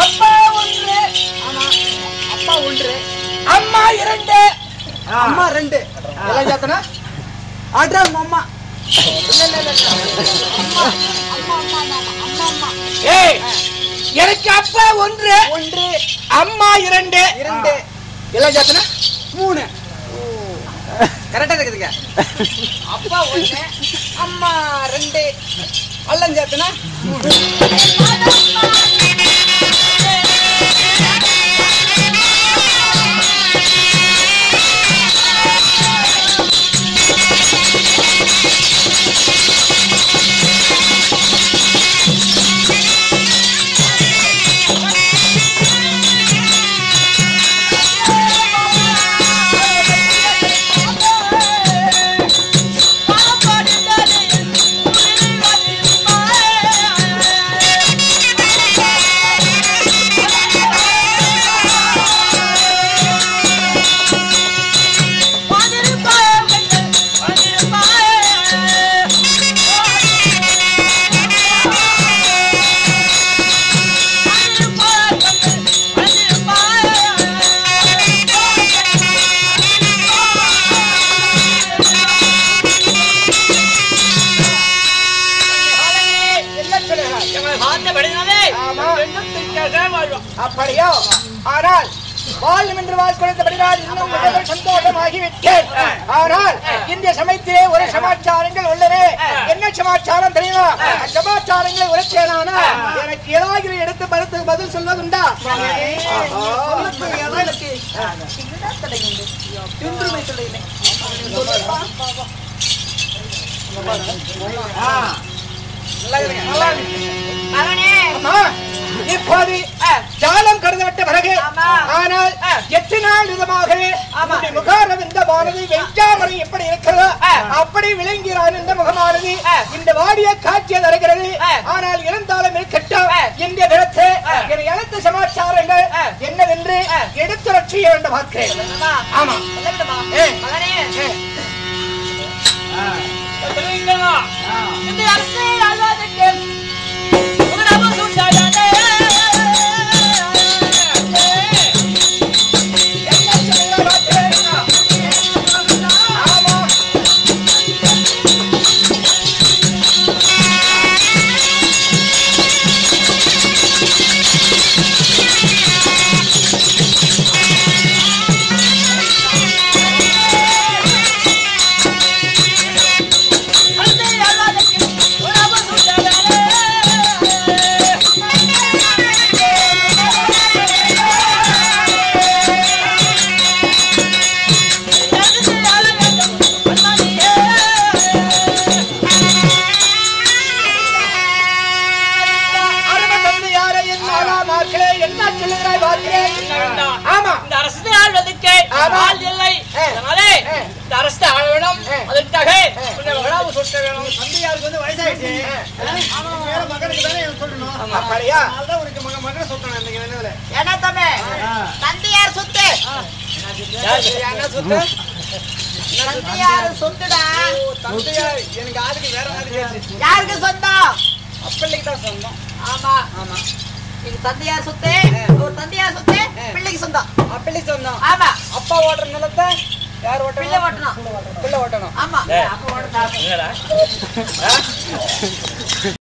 அப்பா ஒன்று. அப்பா ஒன்று. அம்மா இரண்டு. அம்மா ரெண்டு. எல்லாம் சேர்த்தனா அம்மா அம்மா ஏய் எனக்கு அப்பா ஒன்று. ஒன்று. அம்மா இரண்டு. இரண்டு. எல்லாம் சேர்த்தனா மூணு. கரெக்டாக இருக்குதுங்க. அப்பா ஒன்று அம்மா ரெண்டு எல்லாம் சேர்த்தனா? வாழ்வோம் அப்படியோ? ஆனால் வாழும் என்று வாழ் குறைந்தபடினால் இன்னும் மிகவும் சந்தோஷமாகிவிட்டேன். ஆனால் இந்த சமயத்திலே ஒரு சமாச்சாரங்கள் உள்ளன. என்ன சமாச்சாரம் தெரியுமா? சமாச்சாரங்களை உரைச்சேனானா எனக்கு ஏதாவது எடுத்து பதில் பதில் சொல்வதுண்டா? நல்லா இருக்கு, நல்லா இருக்கு. ஆனால் எட்டு நாள் விதமாக வானதி வெஞ்சாமரை எப்படி இருக்கிறதோ அப்படி விளங்கிறான் இந்த முகமானது. இந்த வாடிய காட்சியை தருகிறது ஆனால் இருந்தாலும் இருக்கட்டும் இந்த இடத்து என் எழுத்து சமாச்சாரங்கள் என்னவென்று எடுத்துரைச்சி என்று பார்க்கிறேன் ஆமா. ஏ, ஆமா. இந்த அரசு ஆள்வதற்கு ஆமா. ஆள் இல்லை ஆ. அதனாலே ஆ. இந்த அரசு ஆள வேணும் ஆ. அதற்காக கொஞ்சம் விழாவு சுட்ட வேணும். தந்தையாருக்கு வந்து வயசாயிடுச்சு. வேற மகனுக்கு தானே சொல்லணும். அப்படியா? உனக்கு மகனை தம்பி? தந்தையார் சொத்து. என்ன சொத்து? தந்தையார் சொத்துடா. தந்தையார் எனக்கு ஆளுக்கு வேற மாதிரி யாருக்கு சொந்தம்? அப்பள்ளிக்கு தான் சொந்தம். ஆமா. ஆமா. எங்க தந்தையார் சொத்து. ஒரு தந்தையார் சொத்து. பிள்ளைக்கு சொந்தம். அப்பள்ளி சொந்தம். ஆமா. அப்பா ஓட்டுற நிலத்தை யார் பிள்ளை ஓட்டணும். ஓட்டணும் பிள்ளை ஓட்டணும். ஆமா. அப்ப ஓட்டணும்